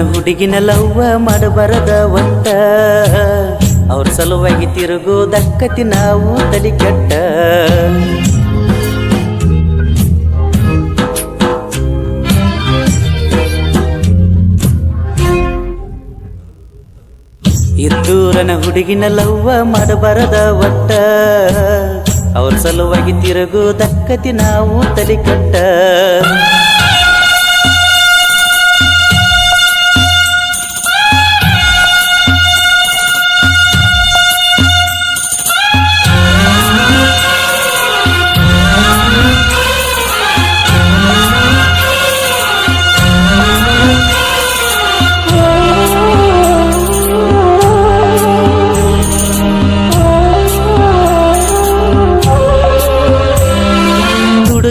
ಹುಡುಗಿನ ಲವ್ವ ಮಾಡಬಾರದ ಒಟ್ಟ. ಅವ್ರ ಸಲುವಾಗಿ ತಿರುಗೋದಕ್ಕತಿ ನಾವು ತಲಿ ಕೆಟ್ಟ. ಇದ್ದೂರನ ಹುಡುಗಿನ ಲವ್ವ ಮಾಡಬಾರದ ಒಟ್ಟ. ಅವ್ರ ಸಲುವಾಗಿ ತಿರುಗೋದಕ್ಕತಿ ನಾವು ತಲಿ ಕೆಟ್ಟ.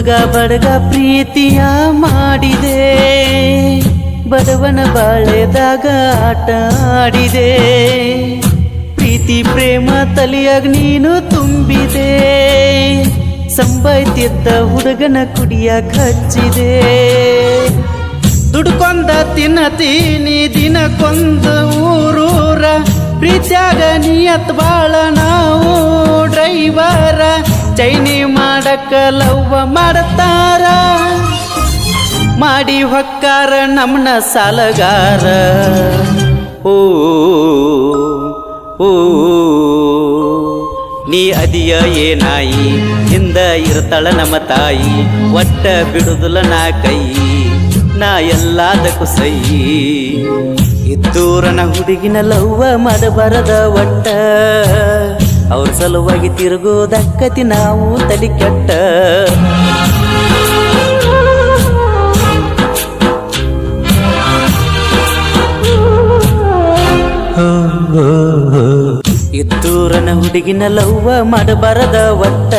ಹುಡುಗ ಬಡಗ ಪ್ರೀತಿಯ ಮಾಡಿದೆ. ಬಡವನ ಬಾಳೆದಾಗ ಆಟ ಆಡಿದೆ. ಪ್ರೀತಿ, ಪ್ರೇಮ, ತಲಿಯಾಗ ನೀನು ತುಂಬಿದೆ. ಸಂಬಾಯ್ತಿದ್ದ ಹುಡುಗನ ಕುಡಿಯ ಹಚ್ಚಿದೆ. ದುಡ್ಕೊಂದ ತಿನ್ನತೀನಿ ದಿನಕ್ಕೊಂದು ಊರೂರ. ಪ್ರೀತಿಯಾಗ ನಿಯತ್ ಬಾಳ ನಾವು ಡ್ರೈವರ ಚೈನಿ ಮಾಡಕ್ಕ ಲವ್ವ ಮಾಡ್ತಾರ. ಮಾಡಿ ಹೊಕ್ಕಾರ ನಮ್ನ ಸಾಲಗಾರ. ಓ ಓ ನೀ ಅದಿಯ ಏನಾಯಿ ಹಿಂದ ಇರ್ತಾಳ ನಮ್ಮ ತಾಯಿ, ಒಟ್ಟ ಬಿಡುದಲ ನಾ ಕೈ, ನಾ ಎಲ್ಲಾದಕ್ಕೂ ಸೈ. ಇದ್ದೂರನ ಹುಡುಗಿನ ಲವ್ವ ಮಾಡಬಾರದ ಒಟ್ಟ. ಅವ್ರ ಸಲುವಾಗಿ ತಿರುಗೋದಕ್ಕತಿ ನಾವು ತಲೆ ಕೆಟ್ಟ. ಇದ್ದೂರನ ಹುಡುಗಿನ ಲವ್ವ ಮಾಡಬಾರದ ಒಟ್ಟ.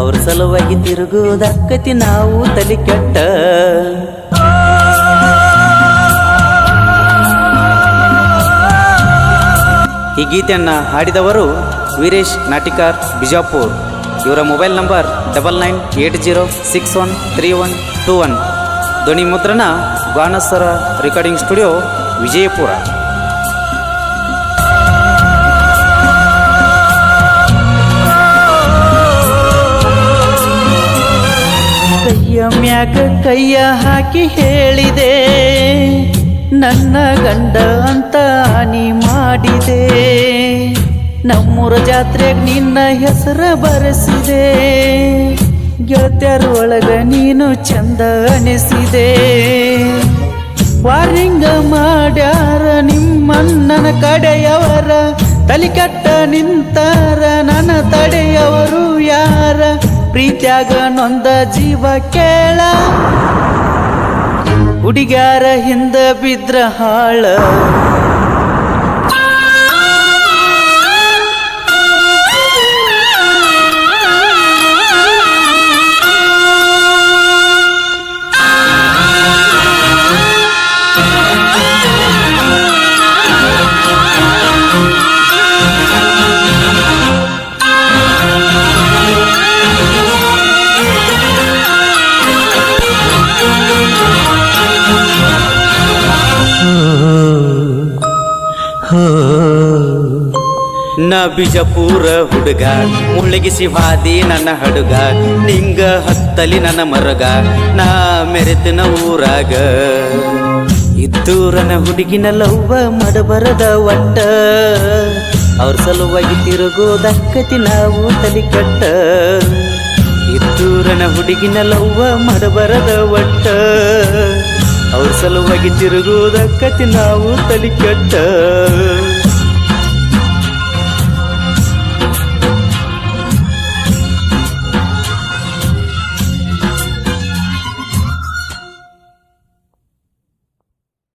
ಅವ್ರ ಸಲುವಾಗಿ ತಿರುಗೋದಕ್ಕತಿ ನಾವು ತಲೆ ಕೆಟ್ಟ. ಈ ಗೀತೆಯನ್ನು ಹಾಡಿದವರು ವೀರೇಶ್, ನಾಟಿಕಾರ್, ಬಿಜಾಪುರ್. ಇವರ mobile number double nine eight zero six one three one two one. ಧ್ವನಿ ಮುದ್ರಣ ಬಾಣಸರ ರೆಕಾರ್ಡಿಂಗ್ ಸ್ಟುಡಿಯೋ ವಿಜಯಪುರ. ಕೈಯ ಮ್ಯಾಗ ಕೈಯ ಹಾಕಿ ಹೇಳಿದೆ, ನನ್ನ ಗಂಡ ಅಂತ ಹಾನಿ ಮಾಡಿದೆ. ನಮ್ಮೂರ ಜಾತ್ರೆಗೆ ನಿನ್ನ ಹೆಸರ ಬರೆಸಿದೆ. ಗೆಳತ್ಯರೊಳಗ ನೀನು ಚಂದ ಅನಿಸಿದೆ. ವಾರಿಂಗ ಮಾಡ್ಯಾರ ನಿಮ್ಮಣ್ಣನ ಕಡೆಯವರ ತಲಿಕಟ್ಟ ನಿಂತಾರ ನನ್ನ ತಡೆಯವರು ಯಾರ? ಪ್ರೀತ್ಯಾಗ ನೊಂದ ಜೀವ ಕೇಳ. ಹುಡುಗ್ಯಾರ ಹಿಂದ ಬಿದ್ರ ಹಾಳ. ಬಿಜಪುರ ಹುಡುಗ ಮುಳುಗಿಸಿ ಹಾದಿ ನನ್ನ ಹಡುಗ ನಿಂಗ ಹತ್ತಲಿ ನನ್ನ ಮರಗ, ನಾ ಮೆರೆತಿನ ಊರಾಗ. ಇದ್ದೂರನ ಹುಡುಗಿನ ಲವ್ವ ಮಡಬರದ ಒಟ್ಟ ಅವ್ರ ಸಲುವಾಗಿ ತಿರುಗೋದಕ್ಕತಿ ನಾವು ತಲೆ ಕಟ್ಟ. ಇದ್ದೂರನ ಹುಡುಗಿನ ಲವ್ವ ಮಡಬರದ ಒಟ್ಟ ಅವ್ರ ಸಲುವಾಗಿ ತಿರುಗೋದಕ್ಕತಿ ನಾವು ತಲೆ ಕಟ್ಟ.